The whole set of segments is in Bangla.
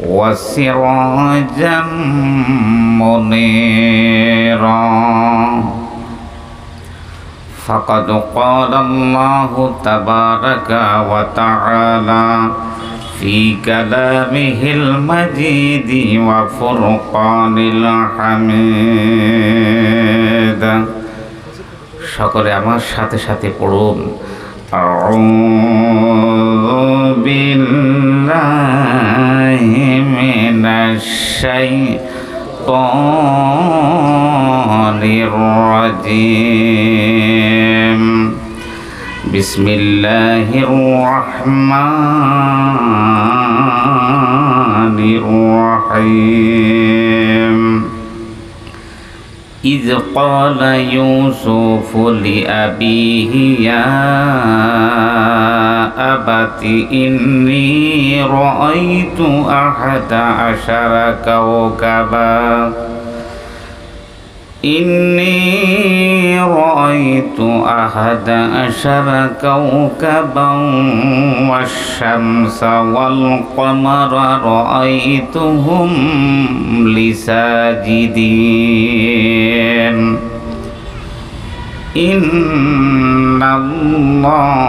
وسراجا منيرا فقد قال الله تبارك وتعالى في كلامه المجيد وفرقان الحميد সকলে আমার সাথে সাথে পড়ুন أعوذ الرجيم بسم الله الرحمن الرحيم. إذ قال يوسف لأبيه يا أبت إني رأيت أحد عشر كوكبا. إني رأيت أحد عشر كوكبا والشمس والقمر رأيتهم لساجدين. إن الله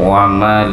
وملائكته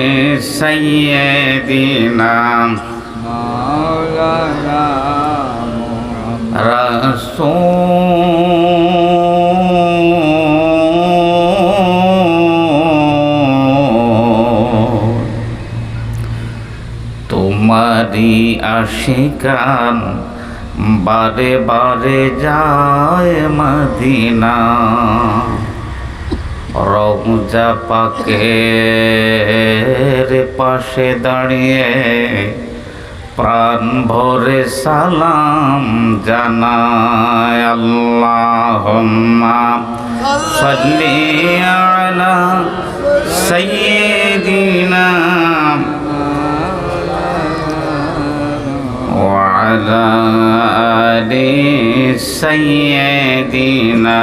آل سيدنا রসুল তোমারি আশিকান বারে বারে যায় মদিনা রমজা পাকের পাশে দাঁড়িয়ে প্রাণ ভরে সালাম জানায় আল্লাহ সাল্লি আলা সাইয়্যিদিনা وعلى آل سيدنا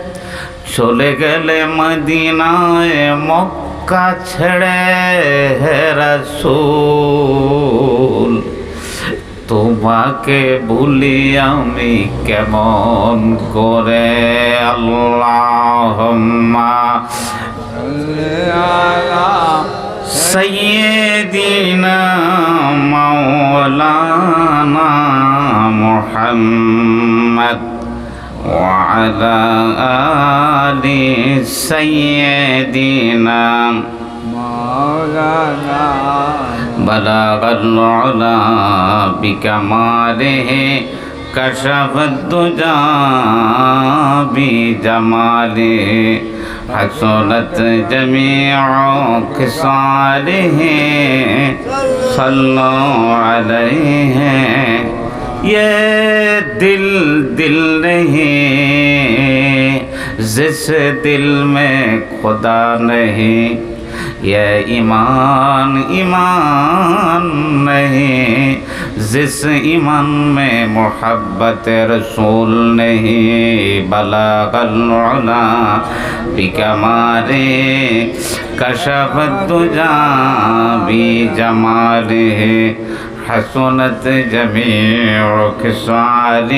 চলে গেলে মদিনায় মক্কা ছেড়ে হেরাসুল তোমাকে ভুলি আমি কেমন করে? আল্লাহ সৈয়দিনা মৌলানা মোহাম্মদ وعلى آل سيدنا بلغ العلا بكماله كشف الدجى بجماله حصلت جميع خصاله صلوا عليه ये दिल दिल नहीं, जिस दिल में खुदा नहीं, ये ईमान ईमान नहीं, जिस ईमान में मोहब्बत रसूल नहीं बलागल्ला बिकमारे कशफत दुजा भी जमाले حسنت جميع خصال